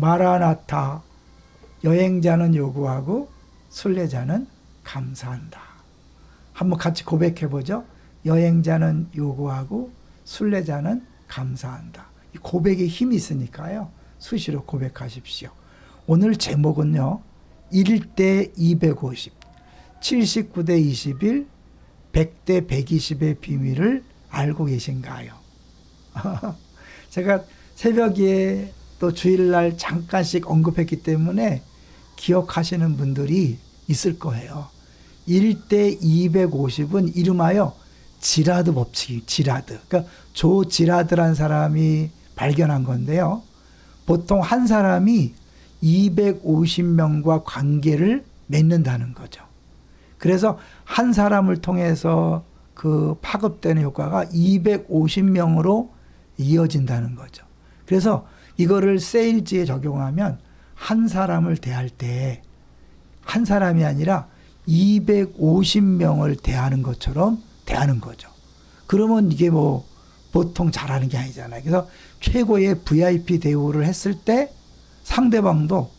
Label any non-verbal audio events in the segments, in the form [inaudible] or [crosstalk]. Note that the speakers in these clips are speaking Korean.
마라나타 여행자는 요구하고 순례자는 감사한다. 한번 같이 고백해 보죠. 여행자는 요구하고 순례자는 감사한다. 이 고백에 힘이 있으니까요. 수시로 고백하십시오. 오늘 제목은요. 1대 250, 79대 21, 100대 120의 비밀을 알고 계신가요? [laughs] 제가 새벽에 또 주일날 잠깐씩 언급했기 때문에 기억하시는 분들이 있을 거예요. 1대 250은 이름하여 지라드 법칙이 지라드. 그러니까 조 지라드란 사람이 발견한 건데요. 보통 한 사람이 250명과 관계를 맺는다는 거죠. 그래서 한 사람을 통해서 그 파급되는 효과가 250명으로 이어진다는 거죠. 그래서 이거를 세일즈에 적용하면 한 사람을 대할 때 한 사람이 아니라 250명을 대하는 것처럼 대하는 거죠. 그러면 이게 뭐 보통 잘하는 게 아니잖아요. 그래서 최고의 VIP 대우를 했을 때 상대방도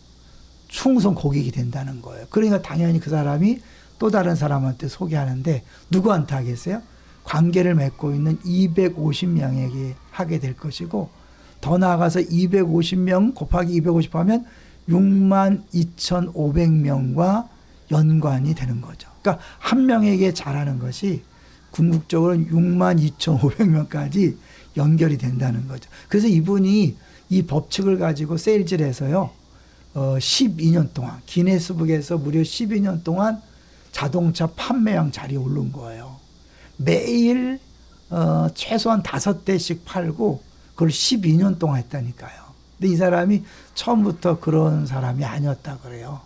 충성 고객이 된다는 거예요. 그러니까 당연히 그 사람이 또 다른 사람한테 소개하는데 누구한테 하겠어요? 관계를 맺고 있는 250명에게 하게 될 것이고 더 나아가서 250명 곱하기 250 하면 6만 2,500명과 연관이 되는 거죠. 그러니까 한 명에게 잘하는 것이 궁극적으로는 6만 2,500명까지 연결이 된다는 거죠. 그래서 이분이 이 법칙을 가지고 세일즈를 해서요, 어, 12년 동안, 기네스북에서 무려 12년 동안 자동차 판매량 자리에 오른 거예요. 매일, 어, 최소한 다섯 대씩 팔고, 그걸 12년 동안 했다니까요. 근데 이 사람이 처음부터 그런 사람이 아니었다 그래요.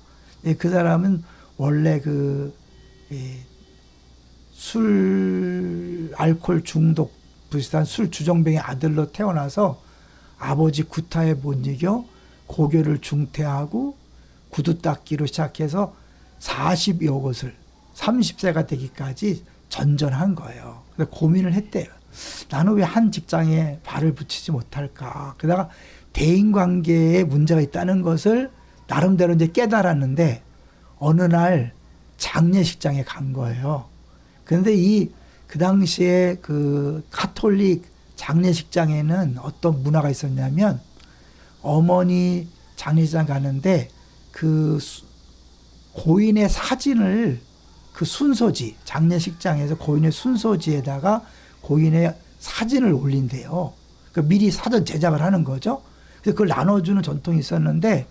예, 그 사람은 원래 그, 예, 술, 알코올 중독 비슷한 술 주정뱅이 아들로 태어나서 아버지 구타에 못 이겨 고교를 중퇴하고 구두 닦기로 시작해서 40여 곳을 30세가 되기까지 전전한 거예요. 그래서 고민을 했대요. 나는 왜 한 직장에 발을 붙이지 못할까? 그러다가 대인 관계에 문제가 있다는 것을 나름대로 이제 깨달았는데 어느 날 장례식장에 간 거예요. 그런데 이 그 당시에 그 카톨릭 장례식장에는 어떤 문화가 있었냐면 어머니 장례식장 가는데 그 수- 고인의 사진을 그 순서지 장례식장에서 고인의 순서지에다가 고인의 사진을 올린대요. 그 미리 사전 제작을 하는 거죠. 그래서 그걸 나눠주는 전통이 있었는데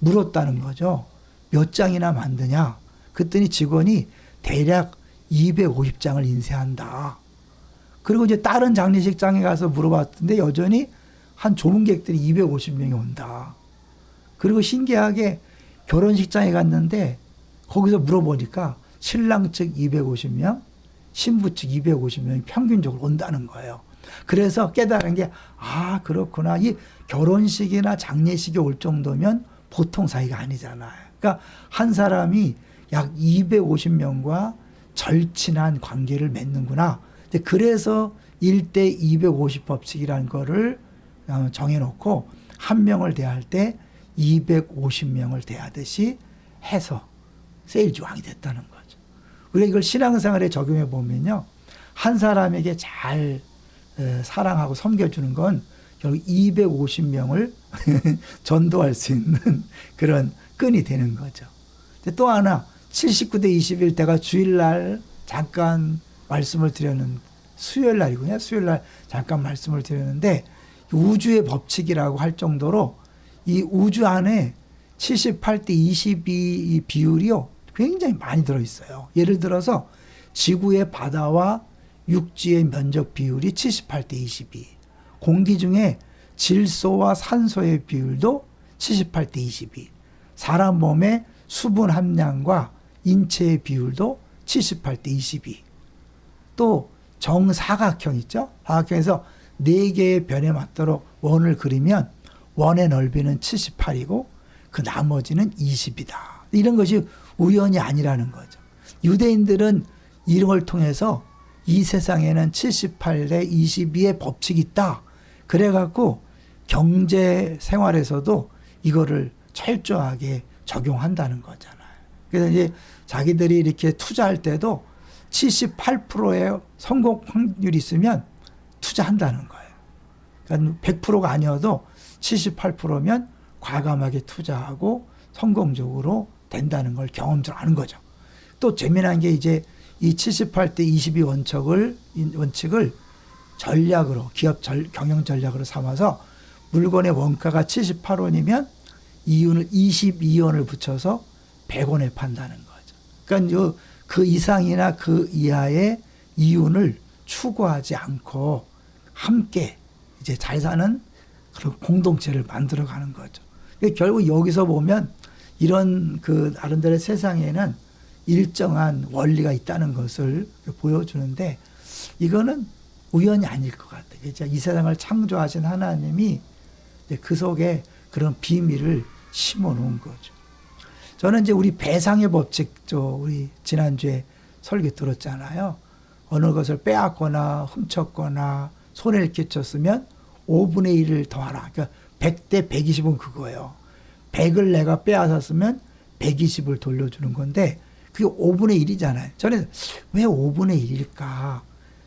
물었다는 거죠. 몇 장이나 만드냐? 그랬더니 직원이 대략 250장을 인쇄한다. 그리고 이제 다른 장례식장에 가서 물어봤는데 여전히 한 조문객들이 250명이 온다. 그리고 신기하게 결혼식장에 갔는데 거기서 물어보니까 신랑 측 250명, 신부 측 250명이 평균적으로 온다는 거예요. 그래서 깨달은 게, 아, 그렇구나. 이 결혼식이나 장례식에 올 정도면 보통 사이가 아니잖아요. 그러니까 한 사람이 약 250명과 절친한 관계를 맺는구나. 그래서 1대 250 법칙이라는 거를 어, 정해놓고 한 명을 대할 때 250명을 대하듯이 해서 세일즈 왕이 됐다는 거죠. 우리가 이걸 신앙생활에 적용해 보면요. 한 사람에게 잘 에, 사랑하고 섬겨주는 건 결국 250명을 [laughs] 전도할 수 있는 [laughs] 그런 끈이 되는 거죠. 또 하나 79대 21 때가 주일날 잠깐 말씀을 드렸는 수요일 날이군요. 수요일 날 잠깐 말씀을 드렸는데 우주의 법칙이라고 할 정도로 이 우주 안에 78대 22 이 비율이요. 굉장히 많이 들어 있어요. 예를 들어서 지구의 바다와 육지의 면적 비율이 78대 22. 공기 중에 질소와 산소의 비율도 78대 22. 사람 몸의 수분 함량과 인체의 비율도 78대 22. 또 정사각형 있죠? 사각형에서 네 개의 변에 맞도록 원을 그리면 원의 넓이는 78이고 그 나머지는 20이다. 이런 것이 우연이 아니라는 거죠. 유대인들은 이런 걸 통해서 이 세상에는 78대 22의 법칙이 있다. 그래갖고 경제 생활에서도 이거를 철저하게 적용한다는 거잖아요. 그래서 이제 자기들이 이렇게 투자할 때도 78%의 성공 확률이 있으면 투자한다는 거예요. 그러니까 100%가 아니어도 78%면 과감하게 투자하고 성공적으로 된다는 걸 경험적으로 아는 거죠. 또 재미난 게 이제 이 78대 22 원칙을 이 원칙을 전략으로 기업 전, 경영 전략으로 삼아서 물건의 원가가 78원이면 이윤을 22원을 붙여서 100원에 판다는 거죠. 그러니까 요- 그 이상이나 그 이하의 이윤을 추구하지 않고 함께 이제 잘 사는 그런 공동체를 만들어 가는 거죠. 그러니까 결국 여기서 보면 이런 그 나름대로 세상에는 일정한 원리가 있다는 것을 보여주는데 이거는 우연이 아닐 것 같아요. 그죠? 이 세상을 창조하신 하나님이 그 속에 그런 비밀을 심어 놓은 거죠. 저는 이제 우리 배상의 법칙, 저 우리 지난주에 설교 들었잖아요. 어느 것을 빼앗거나 훔쳤거나 손해를 끼쳤으면 5분의 1을 더하라. 그러니까 100대 120은 그거예요. 100을 내가 빼앗았으면 120을 돌려주는 건데 그게 5분의 1이잖아요. 저는 왜 5분의 1일까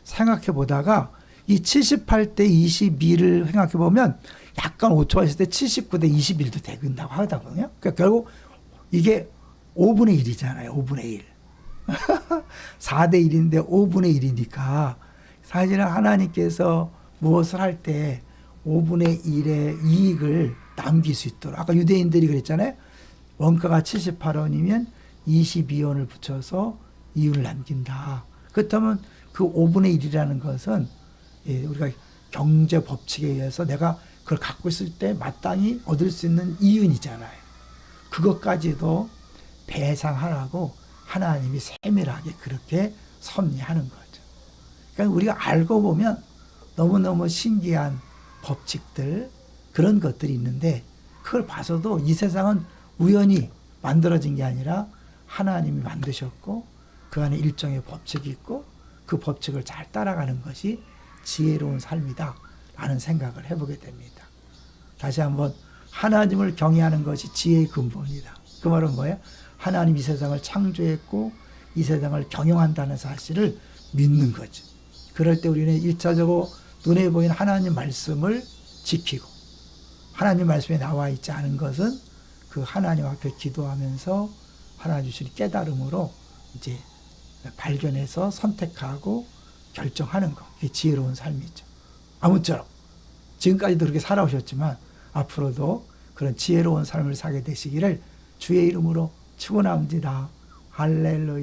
생각해 보다가 이 78대 22를 생각해 보면 약간 오초가 있을 때 79대 21도 되긴다고 하거든요. 그러니까 결국 이게 5분의 1이잖아요. 5분의 1. 4대 [laughs] 1인데 5분의 1이니까 사실은 하나님께서 무엇을 할 때 5분의 1의 이익을 남길 수 있도록 아까 유대인들이 그랬잖아요. 원가가 78원이면 22원을 붙여서 이윤을 남긴다. 그렇다면 그 5분의 1이라는 것은 예, 우리가 경제 법칙에 의해서 내가 그걸 갖고 있을 때 마땅히 얻을 수 있는 이윤이잖아요. 그것까지도 배상하라고 하나님이 세밀하게 그렇게 섭리하는 거죠. 그러니까 우리가 알고 보면 너무너무 신기한 법칙들 그런 것들이 있는데 그걸 봐서도 이 세상은 우연히 만들어진 게 아니라 하나님이 만드셨고 그 안에 일정의 법칙이 있고 그 법칙을 잘 따라가는 것이 지혜로운 삶이다 라는 생각을 해보게 됩니다. 다시 한번 하나님을 경외하는 것이 지혜의 근본이다. 그 말은 뭐예요? 하나님 이 세상을 창조했고 이 세상을 경영한다는 사실을 믿는 거죠. 그럴 때 우리는 일차적으로 눈에 보이는 하나님 말씀을 지키고 하나님 말씀에 나와 있지 않은 것은 그 하나님 앞에 기도하면서 하나님 주신 깨달음으로 이제 발견해서 선택하고 결정하는 것. 이게 지혜로운 삶이죠. 아무쪼록 지금까지도 그렇게 살아오셨지만 앞으로도 그런 지혜로운 삶을 사게 되시기를 주의 이름으로 축원합니다. 할렐루야.